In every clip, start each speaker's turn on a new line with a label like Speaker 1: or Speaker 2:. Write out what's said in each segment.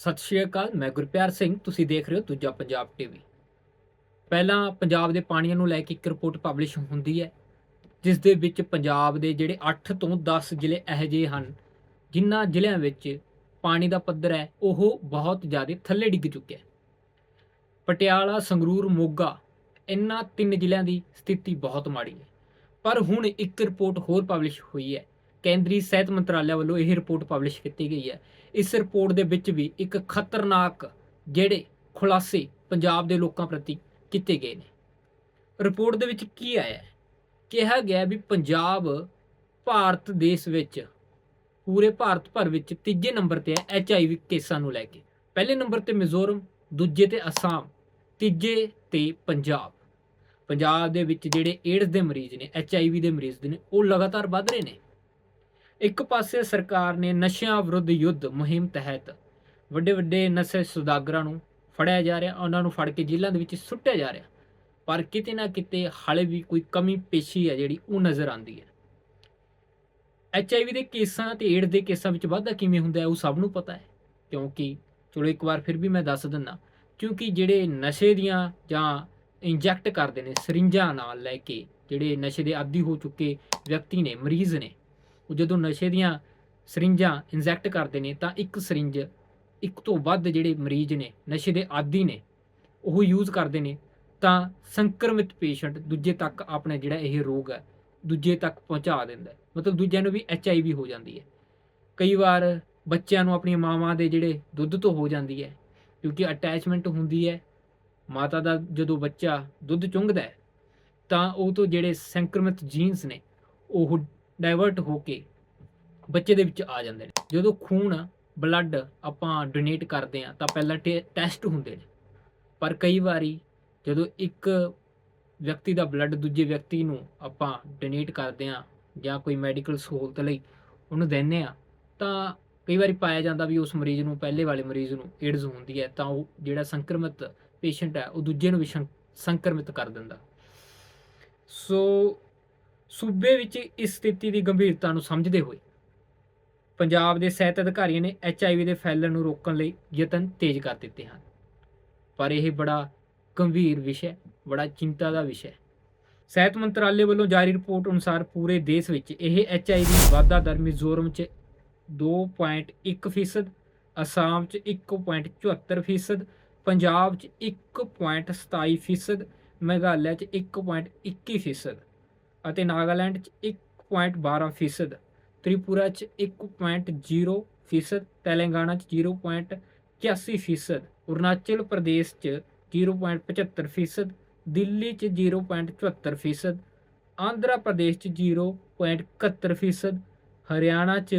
Speaker 1: ਸਤਿ ਸ਼੍ਰੀ ਅਕਾਲ, ਮੈਂ ਗੁਰਪਿਆਰ ਸਿੰਘ, ਤੁਸੀਂ ਦੇਖ ਰਹੇ ਹੋ ਦੂਜਾ ਪੰਜਾਬ ਟੀਵੀ ਪਹਿਲਾਂ ਪੰਜਾਬ ਦੇ ਪਾਣੀਆਂ ਨੂੰ ਲੈ ਕੇ ਇੱਕ ਰਿਪੋਰਟ ਪਬਲਿਸ਼ ਹੁੰਦੀ ਹੈ, ਜਿਸ ਦੇ ਵਿੱਚ ਪੰਜਾਬ ਦੇ ਜਿਹੜੇ 8 ਤੋਂ 10 ਜ਼ਿਲ੍ਹੇ ਇਹੋ ਜਿਹੇ ਹਨ, ਜਿਨ੍ਹਾਂ ਜ਼ਿਲ੍ਹਿਆਂ ਵਿੱਚ ਪਾਣੀ ਦਾ ਪੱਧਰ ਹੈ, ਉਹ ਬਹੁਤ ਜ਼ਿਆਦਾ ਥੱਲੇ ਡਿੱਗ ਚੁੱਕਿਆ ਹੈ। ਪਟਿਆਲਾ, ਸੰਗਰੂਰ, ਮੋਗਾ ਇਹਨਾਂ ਤਿੰਨ ਜ਼ਿਲ੍ਹਿਆਂ ਦੀ ਸਥਿਤੀ ਬਹੁਤ ਮਾੜੀ ਹੈ। ਪਰ ਹੁਣ ਇੱਕ ਰਿਪੋਰਟ ਹੋਰ ਪਬਲਿਸ਼ ਹੋਈ ਹੈ ਕੇਂਦਰੀ ਸਿਹਤ ਮੰਤਰਾਲੇ ਵੱਲੋਂ ਇਹ ਰਿਪੋਰਟ ਪਬਲਿਸ਼ ਕੀਤੀ ਗਈ ਹੈ। ਇਸ ਰਿਪੋਰਟ ਦੇ ਵਿੱਚ ਵੀ ਇੱਕ ਖਤਰਨਾਕ ਜਿਹੜੇ ਖੁਲਾਸੇ ਪੰਜਾਬ ਦੇ ਲੋਕਾਂ ਪ੍ਰਤੀ ਕੀਤੇ ਗਏ ਨੇ। ਰਿਪੋਰਟ ਦੇ ਵਿੱਚ ਕੀ ਆਇਆ ਹੈ? ਕਿਹਾ ਗਿਆ ਵੀ ਪੰਜਾਬ ਭਾਰਤ ਦੇਸ਼ ਵਿੱਚ, ਪੂਰੇ ਭਾਰਤ ਭਰ ਵਿੱਚ ਤੀਜੇ ਨੰਬਰ ਤੇ ਹੈ ਐਚਆਈਵੀ ਕੇਸਾਂ ਨੂੰ ਲੈ ਕੇ। ਪਹਿਲੇ ਨੰਬਰ ਤੇ ਮਿਜ਼ੋਰਮ, ਦੂਜੇ ਤੇ ਅਸਾਮ, ਤੀਜੇ ਤੇ ਪੰਜਾਬ। ਪੰਜਾਬ ਦੇ ਵਿੱਚ ਜਿਹੜੇ ਏਡਸ ਦੇ ਮਰੀਜ਼ ਨੇ ਐਚਆਈਵੀ ਦੇ ਮਰੀਜ਼ ਨੇ, ਉਹ ਲਗਾਤਾਰ ਵੱਧ ਰਹੇ ਨੇ। ਇੱਕ ਪਾਸੇ ਸਰਕਾਰ ਨੇ ਨਸ਼ਿਆਂ ਵਿਰੁੱਧ ਯੁੱਧ ਮੁਹਿੰਮ ਤਹਿਤ ਵੱਡੇ ਵੱਡੇ ਨਸ਼ੇ ਸੁਦਾਗਰਾਂ ਨੂੰ ਫੜਿਆ ਜਾ ਰਿਹਾ, ਉਹਨਾਂ ਨੂੰ ਫੜ ਕੇ ਜੇਲ੍ਹਾਂ ਦੇ ਵਿੱਚ ਸੁੱਟਿਆ ਜਾ ਰਿਹਾ। ਪਰ ਕਿਤੇ ਨਾ ਕਿਤੇ ਹਾਲੇ ਵੀ ਕੋਈ ਕਮੀ ਪੇਸ਼ੀ ਹੈ ਜਿਹੜੀ ਉਹ ਨਜ਼ਰ ਆਉਂਦੀ ਹੈ। ਐਚਆਈਵੀ ਦੇ ਕੇਸਾਂ ਤੇ ਏਡ ਦੇ ਕੇਸਾਂ ਵਿੱਚ ਵਾਧਾ ਕਿਵੇਂ ਹੁੰਦਾ ਹੈ, ਉਹ ਸਭ ਨੂੰ ਪਤਾ ਹੈ। ਕਿਉਂਕਿ ਚਲੋ ਇੱਕ ਵਾਰ ਫਿਰ ਵੀ ਮੈਂ ਦੱਸ ਦਿੰਦਾ, ਕਿਉਂਕਿ ਜਿਹੜੇ ਨਸ਼ੇ ਦੀਆਂ ਜਾਂ ਇੰਜੈਕਟ ਕਰਦੇ ਨੇ, ਸਰਿੰਜਾਂ ਨਾਲ ਲੈ ਕੇ ਜਿਹੜੇ ਨਸ਼ੇ ਦੇ ਆਦੀ ਹੋ ਚੁੱਕੇ ਵਿਅਕਤੀ ਨੇ, ਮਰੀਜ਼ ਨੇ ਉਹ ਜਦੋਂ ਨਸ਼ੇ ਦੀਆਂ ਸਰਿੰਜਾਂ ਇੰਜੈਕਟ ਕਰਦੇ ਨੇ ਤਾਂ ਇੱਕ ਸਰਿੰਜ ਇੱਕ ਤੋਂ ਵੱਧ ਜਿਹੜੇ ਮਰੀਜ਼ ਨੇ, ਨਸ਼ੇ ਦੇ ਆਦੀ ਨੇ, ਉਹ ਯੂਜ਼ ਕਰਦੇ ਨੇ ਤਾਂ ਸੰਕਰਮਿਤ ਪੇਸ਼ੈਂਟ ਦੂਜੇ ਤੱਕ ਆਪਣਾ ਜਿਹੜਾ ਇਹ ਰੋਗ ਹੈ, ਦੂਜੇ ਤੱਕ ਪਹੁੰਚਾ ਦਿੰਦਾ ਮਤਲਬ ਦੂਜਿਆਂ ਨੂੰ ਵੀ ਐਚਆਈਵੀ ਹੋ ਜਾਂਦੀ ਹੈ। ਕਈ ਵਾਰ ਬੱਚਿਆਂ ਨੂੰ ਆਪਣੀਆਂ ਮਾਵਾਂ ਦੇ ਜਿਹੜੇ ਦੁੱਧ ਤੋਂ ਹੋ ਜਾਂਦੀ ਹੈ, ਕਿਉਂਕਿ ਅਟੈਚਮੈਂਟ ਹੁੰਦੀ ਹੈ, ਮਾਤਾ ਦਾ ਜਦੋਂ ਬੱਚਾ ਦੁੱਧ ਚੁੰਘਦਾ ਹੈ, ਤਾਂ ਉਹ ਤੋਂ ਜਿਹੜੇ ਸੰਕਰਮਿਤ ਜੀਨਸ ਨੇ, ਉਹ ਡਾਇਵਰਟ ਹੋ ਕੇ ਬੱਚੇ ਦੇ ਵਿੱਚ ਆ ਜਾਂਦੇ ਨੇ। ਜਦੋਂ ਖੂਨ ਬਲੱਡ ਆਪਾਂ ਡੋਨੇਟ ਕਰਦੇ ਆ ਤਾਂ ਪਹਿਲਾਂ ਟੈਸਟ ਹੁੰਦੇ ਨੇ। ਪਰ ਕਈ ਵਾਰੀ ਜਦੋਂ ਇੱਕ ਵਿਅਕਤੀ ਦਾ ਬਲੱਡ ਦੂਜੇ ਵਿਅਕਤੀ ਨੂੰ ਆਪਾਂ ਡੋਨੇਟ ਕਰਦੇ ਆ ਜਾਂ ਕੋਈ ਮੈਡੀਕਲ ਸਹੂਲਤ ਲਈ ਉਹਨੂੰ ਦਿੰਦੇ ਆ ਤਾਂ ਕਈ ਵਾਰੀ ਪਾਇਆ ਜਾਂਦਾ ਵੀ ਉਸ ਮਰੀਜ਼ ਨੂੰ, ਪਹਿਲੇ ਵਾਲੇ ਮਰੀਜ਼ ਨੂੰ ਏਡਜ਼ ਹੁੰਦੀ ਹੈ ਤਾਂ ਉਹ ਜਿਹੜਾ ਸੰਕਰਮਿਤ ਪੇਸ਼ੈਂਟ ਹੈ ਉਹ ਦੂਜੇ ਨੂੰ ਵੀ ਸ਼ੰ- ਸੰਕਰਮਿਤ ਕਰ ਦਿੰਦਾ। ਸੋ ਸੂਬੇ ਵਿੱਚ ਇਸ ਸਥਿਤੀ ਦੀ ਗੰਭੀਰਤਾ ਨੂੰ ਸਮਝਦੇ ਹੋਏ ਪੰਜਾਬ ਦੇ ਸਿਹਤ ਅਧਿਕਾਰੀਆਂ ਨੇ ਐਚਆਈਵੀ ਦੇ ਫੈਲਣ ਨੂੰ ਰੋਕਣ ਲਈ ਯਤਨ ਤੇਜ਼ ਕਰ ਦਿੱਤੇ ਹਨ। ਪਰ ਇਹ ਬੜਾ ਗੰਭੀਰ ਵਿਸ਼ਾ ਹੈ, ਬੜਾ ਚਿੰਤਾ ਦਾ ਵਿਸ਼ਾ ਹੈ। ਸਿਹਤ ਮੰਤਰਾਲੇ ਵੱਲੋਂ ਜਾਰੀ ਰਿਪੋਰਟ ਅਨੁਸਾਰ ਪੂਰੇ ਦੇਸ਼ ਵਿੱਚ ਇਹ ਐਚਆਈਵੀ ਵਾਧਾ ਦਰ ਮਿਜ਼ੋਰਮ 'ਚ 2.1% ਅਸਾਮ 'ਚ 1.74% ਪੰਜਾਬ 'ਚ 1.27% ਮੇਘਾਲਿਆ 'ਚ 1.21% ਅਤੇ ਨਾਗਾਲੈਂਡ 'ਚ 1.12% ਤ੍ਰਿਪੁਰਾ 'ਚ 1.0% ਤੇਲੰਗਾਨਾ 'ਚ 0.81% ਅਰੁਣਾਚਲ ਪ੍ਰਦੇਸ਼ 'ਚ 0.75% ਦਿੱਲੀ 'ਚ 0.74% ਆਂਧਰਾ ਪ੍ਰਦੇਸ਼ 'ਚ 0.71% ਹਰਿਆਣਾ 'ਚ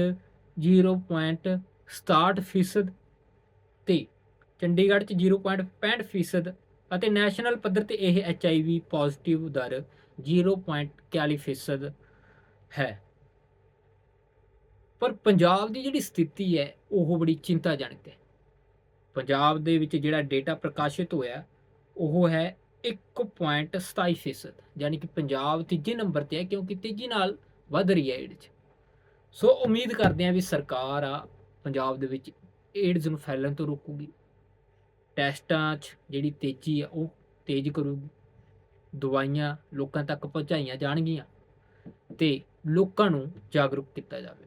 Speaker 1: 0.67% ਤੇ ਚੰਡੀਗੜ੍ਹ 'ਚ 0.65% ਅਤੇ ਨੈਸ਼ਨਲ ਪੱਧਰ ਤੇ ਇਹ HIV ਪੋਜ਼ਿਟਿਵ ਦਰ 0.41% ਹੈ। ਪਰ ਪੰਜਾਬ ਦੀ ਜਿਹੜੀ ਸਥਿਤੀ ਹੈ, ਉਹ ਬੜੀ ਚਿੰਤਾਜਨਕ ਹੈ। ਪੰਜਾਬ ਦੇ ਵਿੱਚ ਜਿਹੜਾ ਡੇਟਾ ਪ੍ਰਕਾਸ਼ਿਤ ਹੋਇਆ, ਉਹ ਹੈ 1.27% ਯਾਨੀ ਕਿ ਪੰਜਾਬ ਤੀਜੇ ਨੰਬਰ ਤੇ ਹੈ, ਕਿਉਂਕਿ ਤੇਜ਼ੀ ਨਾਲ ਵੱਧ ਰਹੀ ਹੈ ਏਡਜ਼ ਸੋ ਉਮੀਦ ਕਰਦੇ ਹਾਂ ਵੀ ਸਰਕਾਰ ਆ ਪੰਜਾਬ ਦੇ ਵਿੱਚ ਏਡਜ਼ ਨੂੰ ਫੈਲਣ ਤੋਂ ਰੋਕੂਗੀ। ਟੈਸਟਾਂ 'ਚ ਜਿਹੜੀ ਤੇਜ਼ੀ ਆ, ਉਹ ਤੇਜ਼ ਕਰੂਗੀ ਦਵਾਈਆਂ ਲੋਕਾਂ ਤੱਕ ਪਹੁੰਚਾਈਆਂ ਜਾਣਗੀਆਂ ਤੇ ਲੋਕਾਂ ਨੂੰ ਜਾਗਰੂਕ ਕੀਤਾ ਜਾਵੇ।